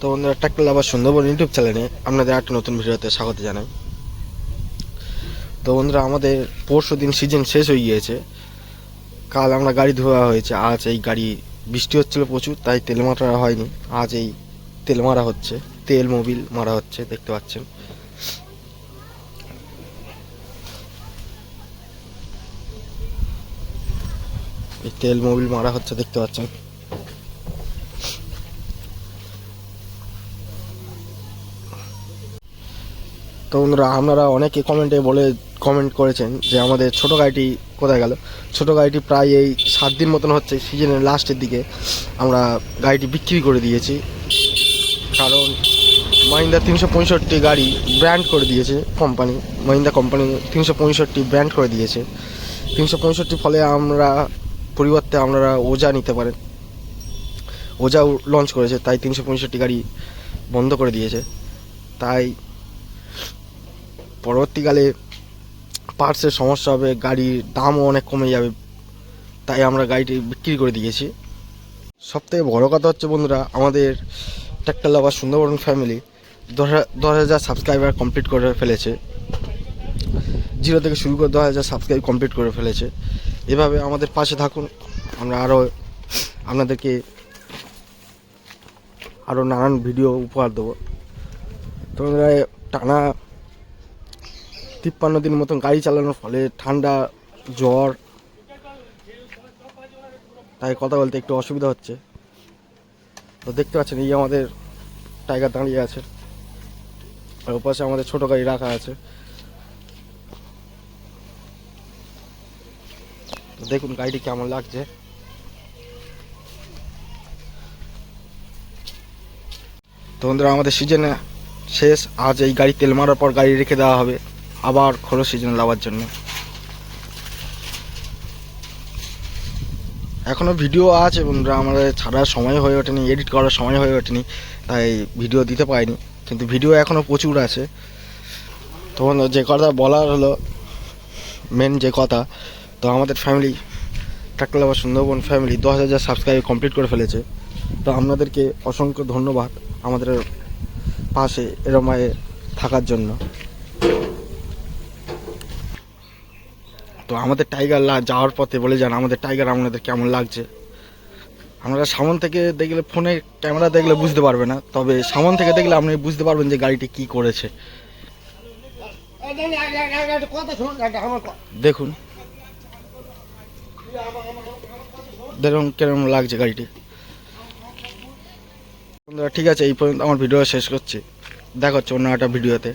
তো বন্ধুরা ট্রাক্টর আবার সুন্দরবন ইউটিউব চ্যানেলে। আপনাদের একটা নতুন ভিডিওতে স্বাগত জানাই। তো বন্ধুরা, আমাদের পরশু দিন সিজন শেষ হয়ে গিয়েছে। কাল আমরা গাড়ি ধোয়া হয়েছে। আজ এই গাড়ি বৃষ্টি হচ্ছিল প্রচুর, তাই তেল মারা হয়নি। আজ এই তেল মারা হচ্ছে। তেল, মোবিল মারা হচ্ছে, দেখতে পাচ্ছেন। এই তেল, মোবিল মারা হচ্ছে, দেখতে পাচ্ছেন। তো বন্ধুরা, আপনারা অনেকে কমেন্টে বলে কমেন্ট করেছেন যে আমাদের ছোট গাড়িটি কোথায় গেল? ছোট গাড়িটি প্রায় এই সাত দিন মতন হচ্ছে সিজনের লাস্টের দিকে আমরা গাড়িটি বিক্রি করে দিয়েছি। কারণ মাহিন্দা তিনশো পঁয়ষট্টি গাড়ি ব্র্যান্ড করে দিয়েছে কোম্পানি মাহিন্দা কোম্পানি তিনশো পঁয়ষট্টি ব্র্যান্ড করে দিয়েছে। তিনশো পঁয়ষট্টি ফলে আমরা পরিবর্তে আপনারা ওজা নিতে পারেন। ওজা লঞ্চ করেছে, তাই তিনশো পঁয়ষট্টি গাড়ি বন্ধ করে দিয়েছে। তাই পরবর্তীকালে পার্টসের সমস্যা হবে, গাড়ির দামও অনেক কমে যাবে, তাই আমরা গাড়িটি বিক্রি করে দিয়েছি। সবথেকে বড় কথা হচ্ছে বন্ধুরা, আমাদের ট্র্যাক্টর লাভার সুন্দরবন ফ্যামিলি দশ হাজার সাবস্ক্রাইবার কমপ্লিট করে ফেলেছে। জিরো থেকে শুরু করে দশ হাজার সাবস্ক্রাইব কমপ্লিট করে ফেলেছে। এভাবে আমাদের পাশে থাকুন, আমরা আরও আপনাদেরকে আরও নানান ভিডিও উপহার দেবো। তোমরা টানা তিপ্পান্ন দিন মতন গাড়ি চালানোর ফলে ঠান্ডা, জ্বর, তাই কথা বলতে একটু অসুবিধা হচ্ছে। তো দেখতে পাচ্ছেন, এই আমাদের টাইগার দাঁড়িয়ে আছে। আর ওপাশে আমাদের ছোট গাড়ি রাখা আছে। দেখুন গাড়িটি কেমন লাগছে। তো বন্ধুরা, আমাদের সিজনে শেষ। আজ এই গাড়ি তেল মারার পর গাড়ি রেখে দেওয়া হবে। আবার খোলো সিজনে লাগার জন্য। এখনও ভিডিও আছে বন্ধুরা, আমাদের ছাড়ার সময় হয়ে ওঠেনি এডিট করার সময় হয়ে ওঠেনি, তাই ভিডিও দিতে পারিনি, কিন্তু ভিডিও এখনও প্রচুর আছে। তো যে কথা বলার হলো মেন যে কথা, তো আমাদের ফ্যামিলি ট্রাক্টর আবার সুন্দরবন ফ্যামিলি দশ হাজার সাবস্ক্রাইব কমপ্লিট করে ফেলেছে। তো আপনাদেরকে অসংখ্য ধন্যবাদ আমাদের পাশে এরমায় থাকার জন্য। তো আমাদের টাইগার যাওয়ার পথে বলে যান, আমাদের টাইগার আপনাদের কেমন লাগছে? আপনারা সামন থেকে দেখলে ফোনে ক্যামেরা দেখলে বুঝতে পারবে না, তবে সামন থেকে দেখলে আপনি বুঝতে পারবেন যে গাড়িটি কি করেছে। আমার দেখুন। দেখুন কেরম লাগছে গাড়িটি। ঠিক আছে, এই পর্যন্ত আমার ভিডিও শেষ করছি। দেখা হচ্ছে অন্য একটা ভিডিওতে।